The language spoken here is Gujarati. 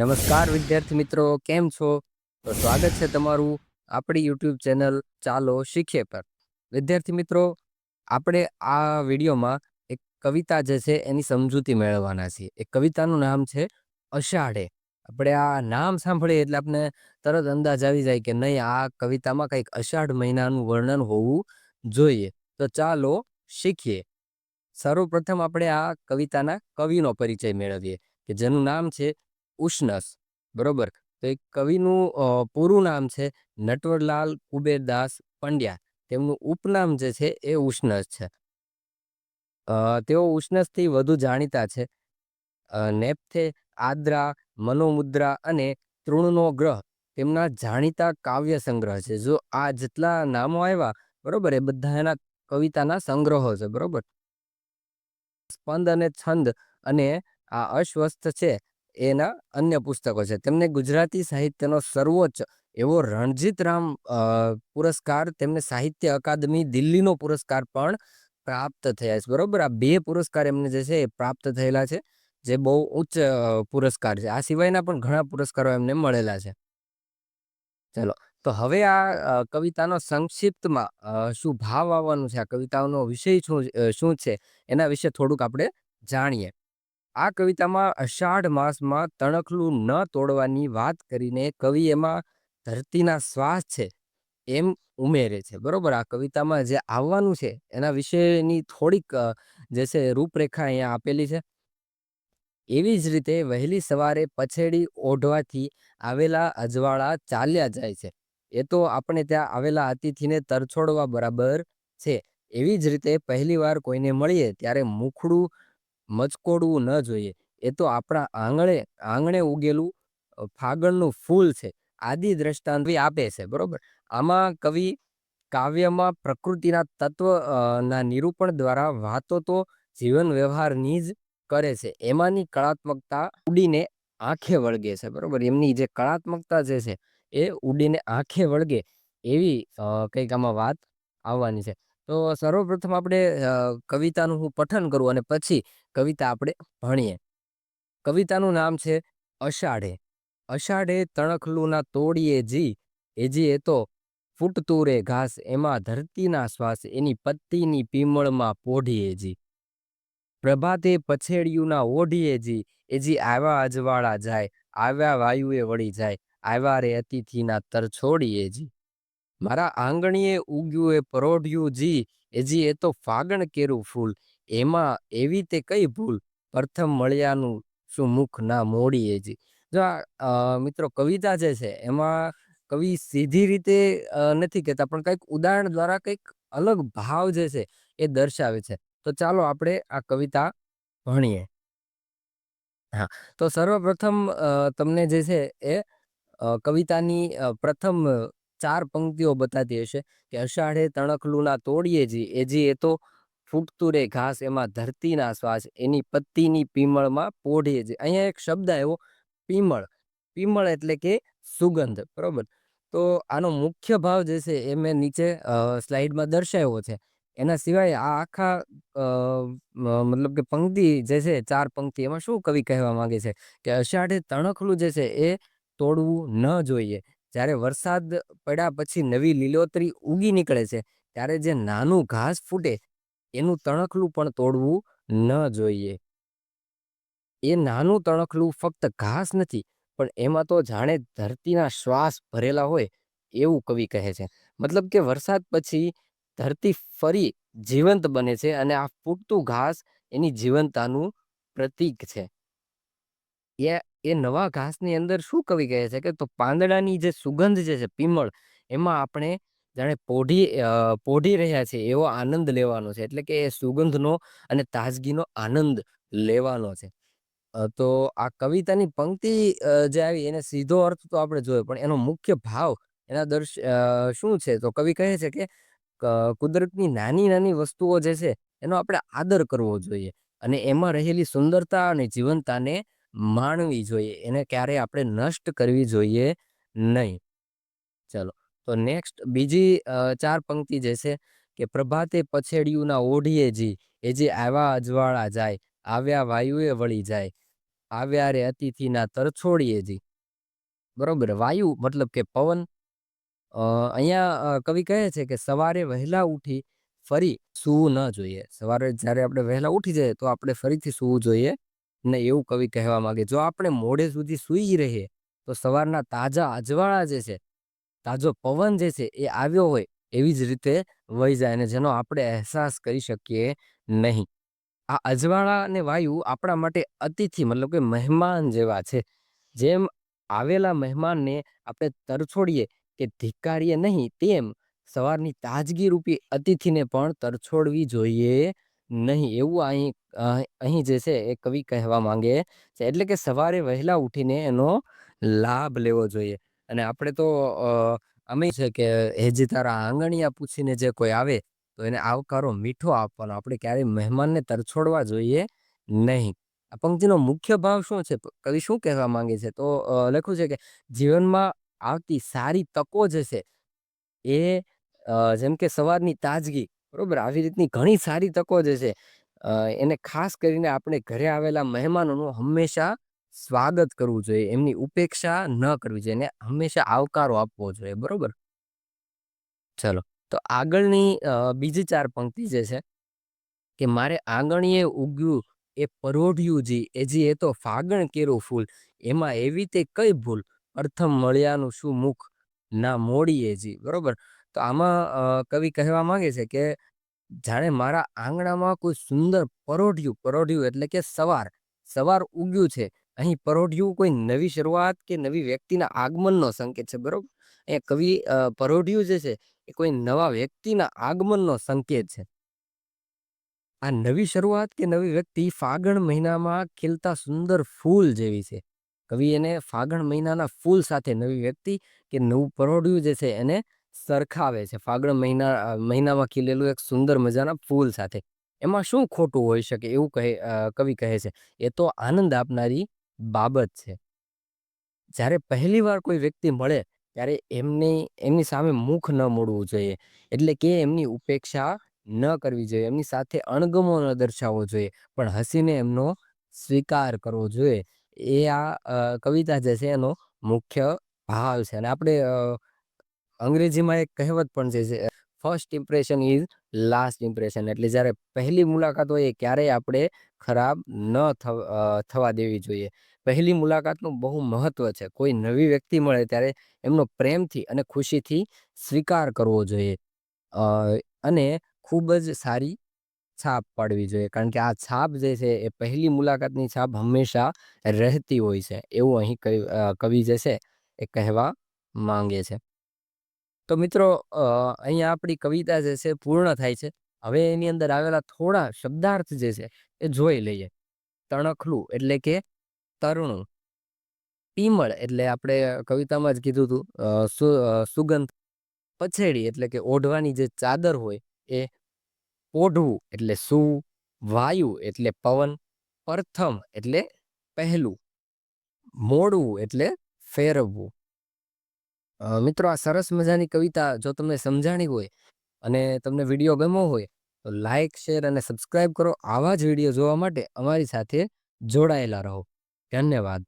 નમસ્કાર વિદ્યાર્થી મિત્રો, કેમ છો? તો સ્વાગત છે તમારું આપણી યુટ્યુબ ચેનલ ચાલો શીખીએ પર. વિદ્યાર્થી મિત્રો, આપણે આ વિડીયોમાં એક કવિતા જે છે એની સમજૂતી મેળવવાના છીએ. એ કવિતાનું નામ છે અષાઢે. આપણે આ નામ સાંભળીએ એટલે આપણે તરત અંદાજ આવી જાય કે નહીં, આ કવિતામાં કંઈક અષાઢ મહિનાનું વર્ણન હોવું જોઈએ. તો ચાલો શીખીએ. સર્વપ્રથમ આપણે આ કવિતાના કવિનો પરિચય મેળવીએ, કે જેનું નામ છે ઉષ્ણસ, બરોબર? તો એક કવિનું પૂરું નામ છે નટવરલાલ કુબેરદાસ પંડ્યા. તેમનું ઉપનામ જે છે એ ઉષ્ણસ છે. તેઓ ઉષ્ણસથી વધુ જાણીતા છે. નેપથે આદ્રા, મનોમુદ્રા અને તૃણનો ગ્રહ તેમના જાણીતા કાવ્ય સંગ્રહ છે. જો આ જેટલા નામો આવ્યા, બરોબર, એ બધા એના કવિતાના સંગ્રહો છે, બરોબર? સ્પંદ અને છંદ અને આ અસ્વસ્થ છે. એના અન્ય પુસ્તકો છે. તેમને ગુજરાતી સાહિત્યનો સર્વોચ્ચ એવો રણજીત રામ પુરસ્કાર, તેમને સાહિત્ય અકાદમી દિલ્હીનો પુરસ્કાર પણ પ્રાપ્ત થયા છે. બરોબર? આ બે પુરસ્કાર એમને જે છે એ પ્રાપ્ત થયેલા છે, જે બહુ ઉચ્ચ પુરસ્કાર છે. આ સિવાયના પણ ઘણા પુરસ્કારો એમને મળેલા છે. ચલો, તો હવે આ કવિતાનો સંક્ષિપ્તમાં શું ભાવ આવવાનું છે? આ કવિતાઓનો વિષય શું શું છે? એના વિશે થોડુંક આપણે જાણીએ. આ કવિતામાં અષાઢ માસમાં તણખલું ન તોડવાની વાત કરીને કવિ એમાં ધરતીના શ્વાસ છે એમ ઉમેરે છે. બરોબર? આ કવિતામાં જે આવવાનું છે એના વિશેની થોડીક જે છે રૂપરેખા અહીંયા આપેલી છે. એવી જ રીતે વહેલી સવારે પછેડી ઓઢવાથી આવેલા અજવાળા ચાલ્યા જાય છે. એ તો આપણે ત્યાં આવેલા અતિથિને તરછોડવા બરાબર છે. એવી જ રીતે પહેલીવાર કોઈને મળીએ ત્યારે મુખડું મચકોડવું ન જોઈએ. એ તો આપણા આંગણે આંગણે ઉગેલું ફાગણનું ફૂલ છે. આદિ દ્રષ્ટાંત આપે છે, બરોબર? આમાં કવિ કાવ્યમાં પ્રકૃતિના તત્વ ના નિરૂપણ દ્વારા વાતો તો જીવન વ્યવહારની જ કરે છે. એમાંની કળાત્મકતા ઉડીને આંખે વળગે છે, બરોબર? એમની જે કળાત્મકતા જે છે, એ ઉડીને આંખે વળગે એવી કંઈક આમાં વાત આવવાની છે. તો સર્વપ્રથમ આપણે કવિતાનું પઠન કરું અને પછી કવિતા આપણે ભણીએ. કવિતાનું નામ છે અષાઢે. અષાઢે તણખલુના તોડીએ જી. એજી એ તો ફૂટતું રે ઘાસ, એમાં ધરતીના શ્વાસ, એની પત્તીની પીમળમાં પોઢીએ જી. પ્રભાતે પછેડિયુંના ઓઢીએ જી. એજી આવ્યા અજવાળા જાય આવ્યા વાયુએ વળી જાય આવ્યા રે અતિથિના તર છોડીએ જી. મારા આંગણીએ ઉગ્યું એ પરોઢ્યું જી એજી એ તો ફાગણ કેરું ફૂલ. એમાં એવી તે કઈ ભૂલ? પ્રથમ મળ્યાનું શું મુખ ના મોડી જી. જો આ મિત્રો કવિતા જે છે એમાં કવિ સીધી રીતે નથી કહેતા, પણ કંઈક ઉદાહરણ દ્વારા કંઈક અલગ ભાવ જે છે એ દર્શાવે છે. તો ચાલો આપણે આ કવિતા ભણીએ. હા, તો સર્વપ્રથમ તમને જે છે એ કવિતાની પ્રથમ ચાર પંક્તિઓ બતાતી હશે કે અષાઢે તણખલુના તોડીએ જી, એ જી એ તો ફૂટતું રે ઘાસ, એમાં ધરતીના શ્વાસ, એની પત્તીની પીમળમાં પોઢીએ જી. અહીંયા એક શબ્દ આવ્યો, પીમળ. પીમળ એટલે કે સુગંધ, બરોબર? તો આનો મુખ્ય ભાવ જે છે એ મેં નીચે સ્લાઇડમાં દર્શાવ્યો છે. એના સિવાય આ આખા મતલબ કે પંક્તિ જે છે, ચાર પંક્તિ એમાં શું કવિ કહેવા માંગે છે? કે અષાઢે તણખલું જે છે એ તોડવું ન જોઈએ. જ્યારે વરસાદ પડ્યા પછી નવી લીલોતરી ઉગી નીકળે છે, ત્યારે જે નાનું ઘાસ ફૂટે, એનું તણખલું પણ તોડવું ન જોઈએ. એ નાનું તણખલું ફક્ત ઘાસ નથી, પણ એમાં તો જાણે ધરતીના શ્વાસ ભરેલા હોય, એવું કવિ કહે છે. મતલબ કે વરસાદ પછી ધરતી ફરી જીવંત બને છે અને આ ફૂટતું ઘાસ એની જીવંતતાનું પ્રતીક છે. એ એ નવા ઘાસની અંદર શું કવિ કહે છે કે તો પાંદડાની જે સુગંધ જે છે પીમળ, એમાં આપણે જાણે પોઢી પોઢી રહ્યા છે એવો આનંદ લેવાનો છે. એટલે કે એ સુગંધનો અને તાજગીનો આનંદ લેવાનો છે. તો આ કવિતાની પંક્તિ જે આવી એને સીધો અર્થ તો આપણે જોયો, પણ એનો મુખ્ય ભાવ એના દર્શ શું છે? તો કવિ કહે છે કે કુદરતની નાની નાની વસ્તુઓ જે છે એનો આપણે આદર કરવો જોઈએ અને એમાં રહેલી સુંદરતા અને જીવંતતાને માણવી જોઈએ, એને ક્યારેય આપણે નષ્ટ કરવી જોઈએ નહીં. ચલો, તો નેક્સ્ટ બીજી ચાર પંક્તિ જે છે કે પ્રભાતે પછેડિયુંના ઓઢીએ જી, એ જે આવ્યા અજવાળા જાય, આવ્યા વાયુએ વળી જાય, આવ્યા રે અતિથિના તરછોડીએ જી. બરોબર, વાયુ મતલબ કે પવન. અહીંયા કવિ કહે છે કે સવારે વહેલા ઉઠી ફરી સૂવું ન જોઈએ. સવારે જ્યારે આપણે વહેલા ઉઠી જઈએ તો આપણે ફરીથી સૂવું જોઈએ. ને એવું કવિ કહેવા માંગે, જો આપણે મોડે સુધી સૂઈ રહીએ, તો સવારના તાજા અજવાળા જે છે, તાજો પવન જે છે, એ આવ્યો હોય, એવી જ રીતે વહી જાય અને જેનો આપણે અહેસાસ કરી શકીએ નહીં. આ અજવાળા અને વાયુ આપણા માટે અતિથિ, મતલબ કે મહેમાન જેવા છે. જેમ આવેલા મહેમાનને આપણે તરછોડીએ કે ધિક્કારીએ નહીં, તેમ સવારની તાજગી રૂપી અતિથિને પણ તરછોડવી જોઈએ નહીં, એવું અહીં અહીં જે છે એ કવિ કહેવા માંગે છે. એટલે કે સવારે વહેલા ઉઠીને એનો લાભ લેવો જોઈએ. અને આપણે તો અમે છે કે હેજી તારા આંગણિયા પૂછીને જે કોઈ આવે, તો એને આવકારો મીઠો આપવાનો. આપણે ક્યારેય મહેમાનને તરછોડવા જોઈએ નહીં. આ પંક્તિનો મુખ્ય ભાવ શું છે? કવિ શું કહેવા માંગે છે? તો લખ્યું છે કે જીવનમાં આવતી સારી તકો જે છે એ જેમ કે સવારની તાજગી બરોબર? આવી રીતની ઘણી સારી તકો જે છે એને ખાસ કરીને આપણે ઘરે આવેલા મહેમાનોનું હંમેશા સ્વાગત કરવું જોઈએ. એમની ઉપેક્ષા ન કરવી જોઈએ એને હંમેશા આવકારો આપવો જોઈએ. બરોબર? ચલો, તો આગળની બીજી ચાર પંક્તિ જે છે કે મારે આંગણીએ ઉગ્યું એ પરોઢિયું જી, એ જી, એ તો ફાગણ કેરું ફૂલ. એમાં એવી તે કઈ ભૂલ? અર્થમ મળ્યાનું શું મુખ? ના, મોડીએ જી. બરોબર? તો આમાં કવિ કહેવા માંગે છે કે જાણે મારા આંગણામાં કોઈ સુંદર પરોઢિયું પરોઢિયું એટલે કે સવાર સવાર ઉગ્યું છે. અહીં પરોઢિયું કોઈ નવી શરૂઆત કે નવી વ્યક્તિના આગમનનો સંકેત છે, બરોબર? અહીંયા કવિ પરોઢિયું જે છે એ કોઈ નવા વ્યક્તિના આગમનનો સંકેત છે. આ નવી શરૂઆત કે નવી વ્યક્તિ ફાગણ મહિનામાં ખીલતા સુંદર ફૂલ જેવી છે. કવિ એને ફાગણ મહિનાના ફૂલ સાથે નવી વ્યક્તિ કે નવું પરોઢિયું જે છે એને સરખાવે છે. ફાગણ મહિના મહિનામાં ખીલેલું એક સુંદર મજાના ફૂલ સાથે. એમાં શું ખોટું હોઈ શકે એવું કહે કવિ કહે છે. એ તો આનંદ આપનારી બાબત છે. જ્યારે પહેલી વાર કોઈ વ્યક્તિ મળે, ત્યારે એમની એમની સામે મુખ ન મોડવું જોઈએ. એટલે કે એમની ઉપેક્ષા ન કરવી જોઈએ. એમની સાથે અણગમો ન દર્શાવવો જોઈએ. પણ હસીને એમનો સ્વીકાર કરવો જોઈએ. એ આ કવિતા જે છે એનો મુખ્ય ભાવ છે. અને આપણે અંગ્રેજીમાં એક કહેવત પણ છે first impression is last impression એટલે જ્યારે પહેલી મુલાકાત હોય એ ક્યારેય આપણે ખરાબ ન થવા દેવી જોઈએ. પહેલી મુલાકાતનું બહુ મહત્વ છે. કોઈ નવી વ્યક્તિ મળે ત્યારે એમનો પ્રેમથી અને ખુશીથી સ્વીકાર કરવો જોઈએ. અને ખૂબ જ સારી છાપ પાડવી જોઈએ. કારણ કે આ છાપ જે છે એ પહેલી મુલાકાતની છાપ હંમેશા રહેતી હોય છે. એવું અહીં કવિ જે છે એ કહેવા માંગે છે. તો મિત્રો અહીંયા આપણી કવિતા જે છે પૂર્ણ થાય છે. હવે એની અંદર આવેલા થોડા શબ્દાર્થ જે છે એ જોઈ લઈએ. તણખલું એટલે કે તરણું. પીમળ એટલે આપણે કવિતામાં જ કીધું હતું સુગંધ પછેડી એટલે કે ઓઢવાની જે ચાદર હોય એ ઓઢવું એટલે સુ વાયુ એટલે પવન, પ્રથમ એટલે પહેલું, મોડવું એટલે ફેરવવું. મિત્રો આ સરસ મજાની કવિતા જો તમને સમજાણી હોય અને તમને વીડિયો ગમ્યો હોય, તો લાઇક શેર અને સબસ્ક્રાઇબ કરો. આવા જ વીડિયો જોવા માટે અમારી સાથે જોડાયેલા રહો. ધન્યવાદ.